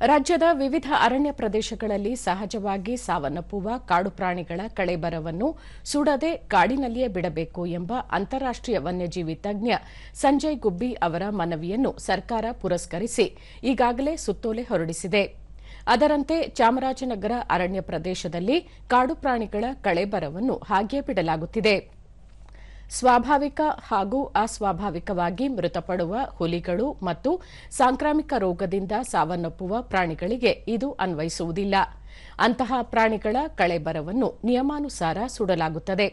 ರಾಜ್ಯದ ವಿವಿಧ ಅರಣ್ಯ ಪ್ರದೇಶಗಳಲ್ಲಿ ಸಹಜವಾಗಿ ಸಾವನ್ನಪ್ಪುವ ಕಾಡು ಪ್ರಾಣಿಗಳ ಕಳೆಬರವನ್ನು ಸುಡದೆ ಕಾಡಿನಲ್ಲಿಯೇ ಬಿಡಬೇಕು ಎಂಬ ಅಂತಾರಾಷ್ಟೀಯ ವನ್ಯಜೀವಿ ತಜ್ಞ ಸಂಜಯ್ ಗುಬ್ಬಿ ಅವರ ಮನವಿಯನ್ನು ಸರ್ಕಾರ ಪುರಸ್ಕರಿಸಿ ಈಗಾಗಲೇ ಸುತ್ತೋಲೆ ಹೊರಡಿಸಿದೆ. ಅದರಂತೆ ಚಾಮರಾಜನಗರ ಅರಣ್ಯ ಪ್ರದೇಶದಲ್ಲಿ ಕಾಡು ಪ್ರಾಣಿಗಳ ಕಳೆಬರವನ್ನು ಹಾಗೇ ಬಿಡಲಾಗುತ್ತಿದೆ. ಸ್ವಾಭಾವಿಕ ಹಾಗೂ ಅಸ್ವಾಭಾವಿಕವಾಗಿ ಮೃತಪಡುವ ಹುಲಿಗಳು ಮತ್ತು ಸಾಂಕ್ರಾಮಿಕ ರೋಗದಿಂದ ಸಾವನ್ನಪ್ಪುವ ಪ್ರಾಣಿಗಳಿಗೆ ಇದು ಅನ್ವಯಿಸುವುದಿಲ್ಲ. ಅಂತಹ ಪ್ರಾಣಿಗಳ ಕಳೆಬರವನ್ನು ನಿಯಮಾನುಸಾರ ಸುಡಲಾಗುತ್ತದೆ.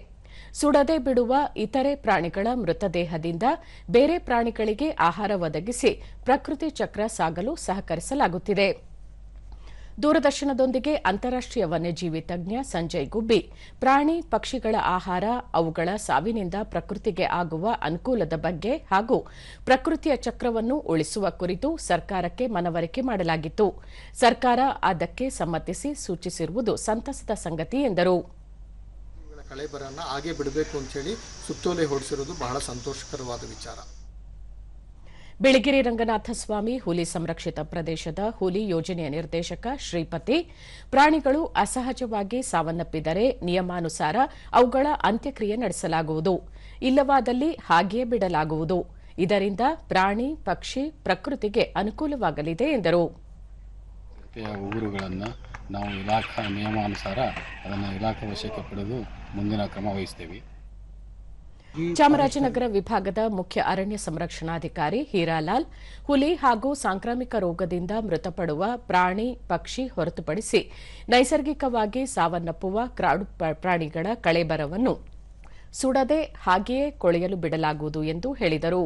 ಸುಡದೆ ಬಿಡುವ ಇತರೆ ಪ್ರಾಣಿಗಳ ಮೃತದೇಹದಿಂದ ಬೇರೆ ಪ್ರಾಣಿಗಳಿಗೆ ಆಹಾರ ಒದಗಿಸಿ ಪ್ರಕೃತಿ ಚಕ್ರ ಸಾಗಲು ಸಹಕರಿಸಲಾಗುತ್ತಿದೆ. ದೂರದರ್ಶನದೊಂದಿಗೆ ಅಂತಾರಾಷ್ಟೀಯ ವನ್ಯಜೀವಿ ತಜ್ಞ ಸಂಜಯ್ ಗುಬ್ಬಿ, ಪ್ರಾಣಿ ಪಕ್ಷಿಗಳ ಆಹಾರ, ಅವುಗಳ ಸಾವಿನಿಂದ ಪ್ರಕೃತಿಗೆ ಆಗುವ ಅನುಕೂಲದ ಬಗ್ಗೆ ಹಾಗೂ ಪ್ರಕೃತಿಯ ಚಕ್ರವನ್ನು ಉಳಿಸುವ ಕುರಿತು ಸರ್ಕಾರಕ್ಕೆ ಮನವರಿಕೆ ಮಾಡಲಾಗಿತ್ತು. ಸರ್ಕಾರ ಅದಕ್ಕೆ ಸಮ್ಮತಿಸಿ ಸೂಚಿಸಿರುವುದು ಸಂತಸದ ಸಂಗತಿ ಎಂದರು. ಕಳೆಬರನ್ನು ಹಾಗೆ ಬಿಡಬೇಕು ಅಂತೇಳಿ ಸುತ್ತೋಲೆ ಹೊರಡಿಸಿರೋದು ಬಹಳ ಸಂತೋಷಕರವಾದ ವಿಚಾರ. ಬಿಳಿಗಿರಿ ರಂಗನಾಥಸ್ವಾಮಿ ಹುಲಿ ಸಂರಕ್ಷಿತ ಪ್ರದೇಶದ ಹುಲಿ ಯೋಜನೆಯ ನಿರ್ದೇಶಕ ಶ್ರೀಪತಿ. ಪ್ರಾಣಿಗಳು ಅಸಹಜವಾಗಿ ಸಾವನ್ನಪ್ಪಿದರೆ ನಿಯಮಾನುಸಾರ ಅವುಗಳ ಅಂತ್ಯಕ್ರಿಯೆ ನಡೆಸಲಾಗುವುದು. ಇಲ್ಲವಾದಲ್ಲಿ ಹಾಗೆಯೇ ಬಿಡಲಾಗುವುದು. ಇದರಿಂದ ಪ್ರಾಣಿ, ಪಕ್ಷಿ, ಪ್ರಕೃತಿಗೆ ಅನುಕೂಲವಾಗಲಿದೆ ಎಂದರು. ನಾವು ಇಲಾಖಾ ನಿಯಮಾನುಸಾರ ಅದನ್ನು ಇಲಾಖೆ ವಶಕ್ಕೆ ಪಡೆದು ಮುಂದಿನ ಕ್ರಮ ವಹಿಸ್ತೇವೆ. ಚಾಮರಾಜನಗರ ವಿಭಾಗದ ಮುಖ್ಯ ಅರಣ್ಯ ಸಂರಕ್ಷಣಾಧಿಕಾರಿ ಹೀರಾಲಾಲ್, ಹುಲಿ ಹಾಗೂ ಸಾಂಕ್ರಾಮಿಕ ರೋಗದಿಂದ ಮೃತಪಡುವ ಪ್ರಾಣಿ, ಪಕ್ಷಿ ಹೊರತುಪಡಿಸಿ ನೈಸರ್ಗಿಕವಾಗಿ ಸಾವನ್ನಪ್ಪುವ ಕ್ರಾಡು ಪ್ರಾಣಿಗಳ ಕಳೆಬರವನ್ನು ಸುಡದೆ ಹಾಗೆಯೇ ಕೊಳೆಯಲು ಬಿಡಲಾಗುವುದು ಎಂದು ಹೇಳಿದರು.